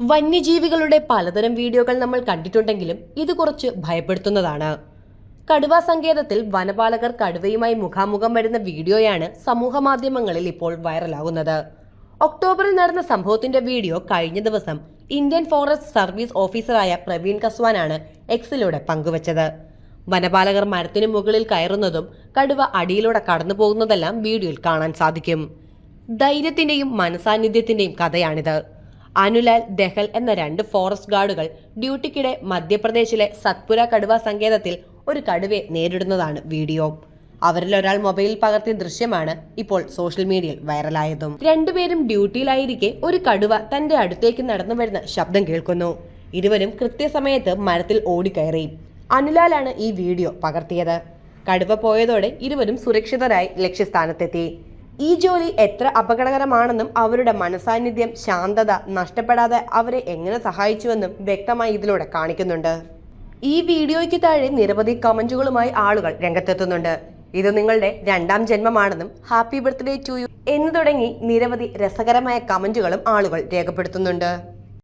വന്യജീവികളുടെ പലതരം വീഡിയോകൾ നമ്മൾ കണ്ടിട്ടുണ്ടെങ്കിലും ഇത് കുറച്ച് ഭയപ്പെടുത്തുന്നതാണ്. കടുവ സങ്കേതത്തിൽ വനപാലകർ കടുവയുമായി മുഖാമുഖം വരുന്ന വീഡിയോയാണ് സമൂഹ മാധ്യമങ്ങളിൽ ഇപ്പോൾ വൈറലാകുന്നത്. ഒക്ടോബറിൽ നടന്ന സംഭവത്തിന്റെ വീഡിയോ കഴിഞ്ഞ ദിവസം ഇന്ത്യൻ ഫോറസ്റ്റ് സർവീസ് ഓഫീസറായ പ്രവീൺ കസ്വാനാണ് എക്സിലൂടെ പങ്കുവച്ചത്. വനപാലകർ മരത്തിനു മുകളിൽ കയറുന്നതും കടുവ അടിയിലൂടെ കടന്നു പോകുന്നതെല്ലാം വീഡിയോയിൽ കാണാൻ സാധിക്കും. ധൈര്യത്തിന്റെയും മനസാന്നിധ്യത്തിന്റെയും കഥയാണിത്. അനുലാൽ ദഹൽ എന്ന രണ്ട് ഫോറസ്റ്റ് ഗാർഡുകൾ ഡ്യൂട്ടിക്കിടെ മധ്യപ്രദേശിലെ സത്പുര കടുവ സങ്കേതത്തിൽ ഒരു കടുവയെ നേരിടുന്നതാണ് വീഡിയോ. അവരിൽ ഒരാൾ മൊബൈലിൽ പകർത്തിയ ദൃശ്യമാണ് ഇപ്പോൾ സോഷ്യൽ മീഡിയയിൽ വൈറലായതും. രണ്ടുപേരും ഡ്യൂട്ടിയിലായിരിക്കെ ഒരു കടുവ തന്റെ അടുത്തേക്ക് നടന്നു വരുന്ന ശബ്ദം കേൾക്കുന്നു. ഇരുവരും കൃത്യസമയത്ത് മരത്തിൽ ഓടിക്കയറി. അനുലാലാണ് ഈ വീഡിയോ പകർത്തിയത്. കടുവ പോയതോടെ ഇരുവരും സുരക്ഷിതരായി ലക്ഷ്യസ്ഥാനത്തെത്തി. ഈ ജോലി എത്ര അപകടകരമാണെന്നും അവരുടെ മനസാന്നിധ്യം ശാന്തത നഷ്ടപ്പെടാതെ അവരെ എങ്ങനെ സഹായിച്ചുവെന്നും വ്യക്തമായി ഇതിലൂടെ കാണിക്കുന്നുണ്ട്. ഈ വീഡിയോയ്ക്ക് താഴെ നിരവധി കമന്റുകളുമായി ആളുകൾ രംഗത്തെത്തുന്നുണ്ട്. ഇത് നിങ്ങളുടെ രണ്ടാം ജന്മമാണെന്നും ഹാപ്പി ബർത്ത്ഡേ ടു യു എന്ന് തുടങ്ങി നിരവധി രസകരമായ കമന്റുകളും ആളുകൾ രേഖപ്പെടുത്തുന്നുണ്ട്.